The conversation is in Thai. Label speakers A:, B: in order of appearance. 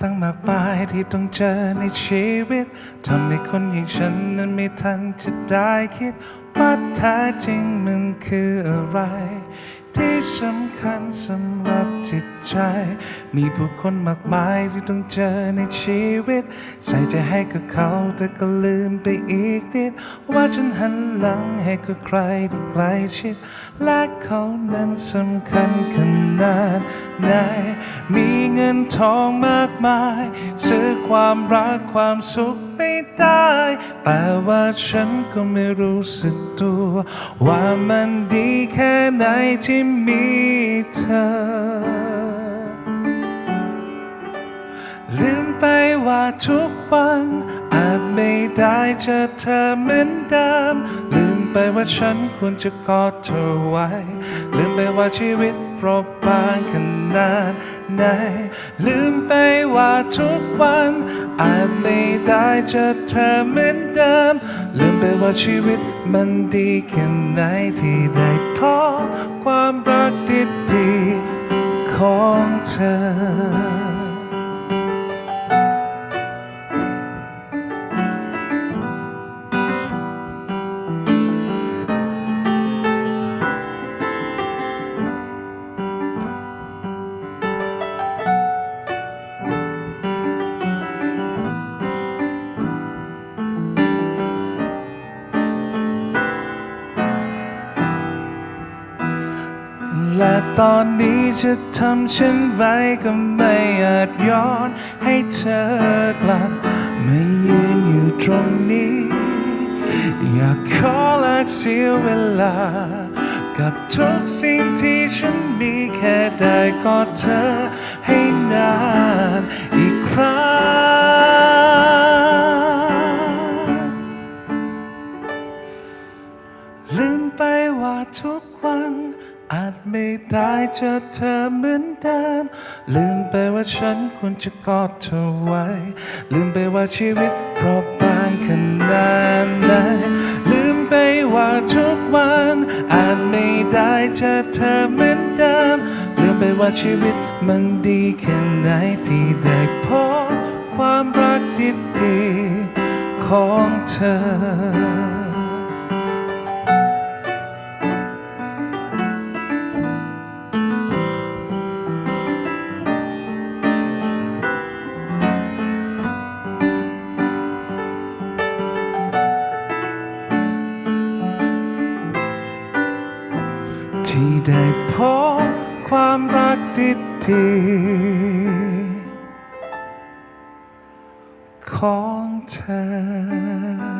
A: ตั้งมากมายที่ต้องเจอในชีวิตทำให้คนอย่างฉันนั้นไม่ทันจะได้คิด ว่าแท้จริงมันคืออะไร ที่สำคัญสำหรับจิตใจ มีผู้คนมากมายที่ต้องเจอในชีวิต ใส่ใจให้กับเขาแต่ก็ลืมไปอีกนิด ว่าฉันหันหลังให้กับใครที่ใกล้ชิด และเขานั้นสำคัญขนาด ไหน มีเงินทองมากมาย ซื้อความรักความสุขไม่ได้ แต่ว่าฉันก็ไม่รู้สึกตัว ว่ามันดีแค่ไหนที่มีเธอ ลืมไปว่าทุกวันอาจไม่ได้เจอเธอเหมือนเดิมลืมไปว่าฉันควรจะกอดเธอไว้ ลืมไปว่าชีวิต ปราะบางขนาดไหน ลืมไปว่าทุกวัน อาจไม่ได้เจอเธอเหมือนเดิม ลืมไปว่าชีวิตมันดีแค่ไหนที่ได้พบความรักดีๆของเธอ และตอนนี้จะทำเช่นไรก็ไม่อาจย้อนให้เธอกลับไมายืนอยู่ตรงนี้ อยากขอแลกเสียเวลา กับทุกสิ่งที่ฉันมีแค่ได้กอดเธอให้นานอีกครั้งลืมไปว่าทุกวัน ไม่ได้เจอเธอเหมือนเดิมลืมไปว่าฉันควรจะกอดเธอไว้ ลืมไปว่าชีวิตเปราะบางขนาดไหนลืมไปว่าทุกวันอาจไม่ได้เจอเธอเหมือนเดิมลืมไปว่าชีวิตมันดีแค่ไหนที่ได้พบความรักดีๆของเธอ ได้พบความรักดีๆของเธอ